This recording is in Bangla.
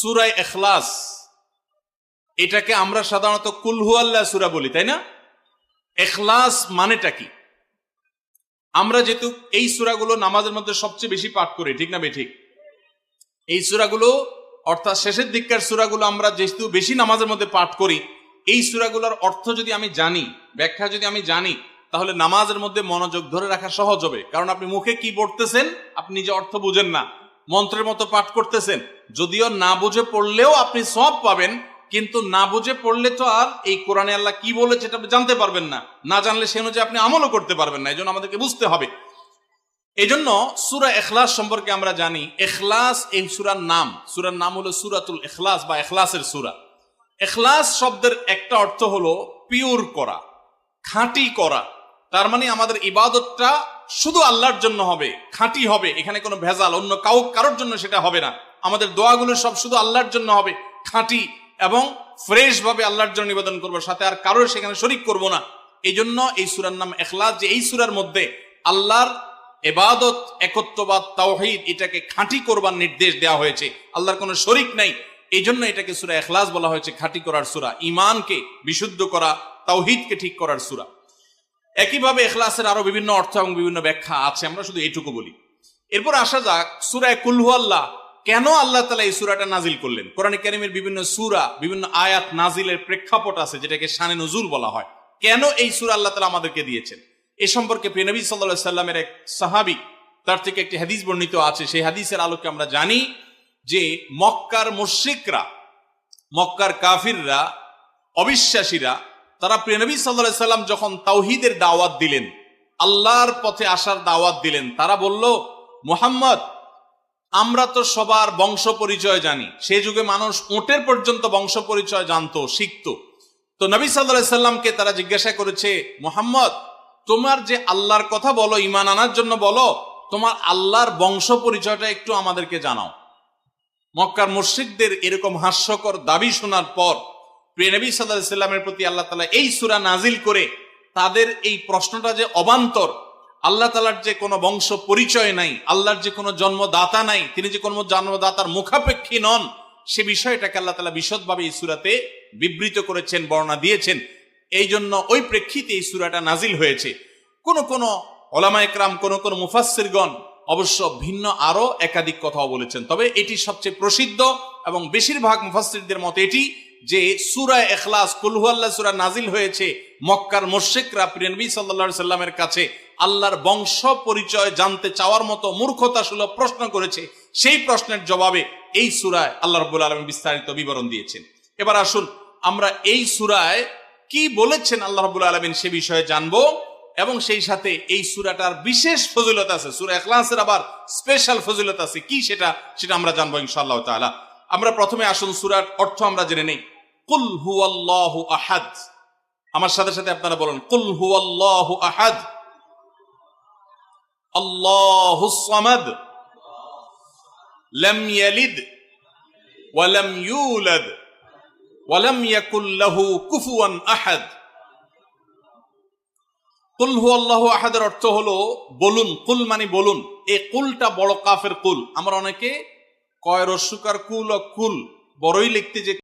সুরায় এখলাস এটাকে আমরা সাধারণত কুলহু আল্লাহ সুরা বলি, তাই না? এখলাস মানেটা কি? আমরা যেহেতু এই সুরাগুলো নামাজের মধ্যে সবচেয়ে বেশি পাঠ করি, ঠিক না বেঠিক এই সুরাগুলো, অর্থাৎ শেষের দিককার সুরাগুলো আমরা যেহেতু বেশি নামাজের মধ্যে পাঠ করি, এই সুরাগুলোর অর্থ যদি আমি জানি, ব্যাখ্যা যদি আমি জানি, তাহলে নামাজের মধ্যে মনোযোগ ধরে রাখা সহজ হবে। কারণ আপনি মুখে কি পড়তেছেন আপনি নিজে অর্থ বুঝেন না। মন্ত্রের মতো পাঠ করতেছেন। যদিও না বুঝে পড়লেও আপনি সব পাবেন, কিন্তু না বুঝে পড়লে তো আর এই কোরআনে আল্লাহ কি বলেছে এটা জানতে পারবেন না। না জানলে সে অনুযায়ী আপনি আমলও করতে পারবেন না, এই জন্য আমাদেরকে বুঝতে হবে। এই জন্য সুরা এখলাস সম্পর্কে আমরা জানি এখলাস এই সুরার নাম সুরার নাম হলো সুরাতুল এখলাস বা এখলাসের সুরা। এখলাস শব্দের একটা অর্থ হলো পিওর করা, খাঁটি করা। তার মানে আমাদের ইবাদতটা শুধু আল্লাহর জন্য হবে, খাঁটি হবে, এখানে কোনো ভেজাল, অন্য কাউ কারোর জন্য সেটা হবে না। আমাদের দোয়াগুলো সব শুধু আল্লাহর জন্য হবে, খাঁটি এবং ফ্রেশ ভাবে আল্লাহর জন্য নিবেদন করব, সাথে আর কারোর সেখানে শরিক করব না। এই জন্য এই সুরার নাম এখলাস, যে এই সুরার মধ্যে আল্লাহর এবাদত, একত্ববাদ, তাওহিদ, এটাকে খাঁটি করবার নির্দেশ দেওয়া হয়েছে। আল্লাহর কোনো শরিক নাই এই জন্য এটাকে সুরা এখলাস বলা হয়েছে, খাঁটি করার সুরা। ইমানকে বিশুদ্ধ করা, তাওহিদকে ঠিক করার সুরা। একইভাবে এখলাসের আরও বিভিন্ন অর্থ এবং বিভিন্ন ব্যাখ্যা আছে, আমরা শুধু এইটুকু বলি। এরপর আসা যাক, সুরায় কুলহু আল্লাহ, কেন আল্লাহ তালা এই সুরাটা নাজিল করলেন? কোরআন কারিমের বিভিন্ন সুরা, বিভিন্ন আয়াত নাজিলের প্রেক্ষাপট আছে, যেটাকে শানে নজুল বলা হয়। কেন এই সুরা আল্লাহ তালা আমাদেরকে দিয়েছেন? এ সম্পর্কে প্রিয়নবী সাল্লা সাল্লামের এক সাহাবি, তার থেকে একটি হাদিস বর্ণিত আছে। সেই হাদিসের আলোকে আমরা জানি যে মক্কার মুশ্রিকরা, মক্কার কাফিররা, অবিশ্বাসীরা তারা প্রিয়নবী সাল্লাহ সাল্লাম যখন তাওহিদের দাওয়াত দিলেন, আল্লাহর পথে আসার দাওয়াত দিলেন, তারা বলল, মোহাম্মদ, আমরা তো সবার বংশ পরিচয় জানি। সে যুগে মানুষ ওটের পর্যন্ত বংশ পরিচয় জানতো, শিখতো। তো নবী সাল্লাহ সাল্লামকে তারা জিজ্ঞাসা করেছে, মোহাম্মদ, তোমার যে আল্লাহর কথা বলো ইমান আনার জন্য বলো, তোমার আল্লাহর বংশ পরিচয়টা একটু আমাদেরকে জানাও। মক্কার মুর্শিকদের এরকম হাস্যকর দাবি শোনার পর প্রিয় নবী সাল্লাহ সাল্লামের প্রতি আল্লাহ তালা এই সুরা নাজিল করে তাদের এই প্রশ্নটা যে অবান্তর, আল্লাহ তালার যে কোনো বংশ পরিচয় নাই, আল্লাহর যে কোনো জন্মদাতা নাই, তিনি যে কোনো জন্মদাতার মুখাপেক্ষী নন, সে বিষয়টাকে আল্লাহ তালা বিশদভাবে এই সুরাতে বিবৃত করেছেন, বর্ণনা দিয়েছেন। এই জন্য ওই প্রেক্ষিতে এই সুরাটা নাজিল হয়েছে। কোন কোন ওলামা একরাম, কোন কোন মুফাসিরগণ অবশ্য ভিন্ন আরও একাধিক কথাও বলেছেন। তবে এটি সবচেয়ে প্রসিদ্ধ এবং বেশিরভাগ মুফাসিরদের মতে এটি যে সুরা এখলাস কুলহু আল্লাহ সুরা নাজিল হয়েছে, মক্কার মোর্শেকরা প্রিয়নবী সাল্লা সাল্লামের কাছে আল্লাহর বংশ পরিচয় জানতে চাওয়ার মতো মূর্খতা সুলভ প্রশ্ন করেছে। সেই প্রশ্নের জবাবে এই সুরায় আল্লাহ রবুল আলম বিস্তারিত বিবরণ দিয়েছেন। এবার আসুন, আমরা এই সুরায় কি বলেছেন আল্লাহ রবুল আলমিন সে বিষয়ে জানব এবং সেই সাথে এই সুরাটার বিশেষ ফজিলত আছে। সুরা এখলাসের আবার স্পেশাল ফজিলত আছে। কি সেটা সেটা আমরা জানব ইনশাআল্লাহ তাআলা। আমরা প্রথমে আসুন সুরার অর্থ আমরা জেনে নেই। কুল হুয়াল্লাহু আহাদ। আমার সাথে সাথে আপনারা বলুন, কুল হুয়াল্লাহু আহাদ। আল্লাহু সামাদ। ওয়া লাম ইউলাদ ওয়া লাম ইয়াকুল লাহু কুফুয়ান আহাদ। কুল হু আল্লাহ আহাদের অর্থ হলো, বলুন, কুল মানে বলুন। এই কুলটা বড় কাফের কুল। আমরা অনেকে কয় রস্যকার কুল অকুল কুল বড়ই লিখতে যে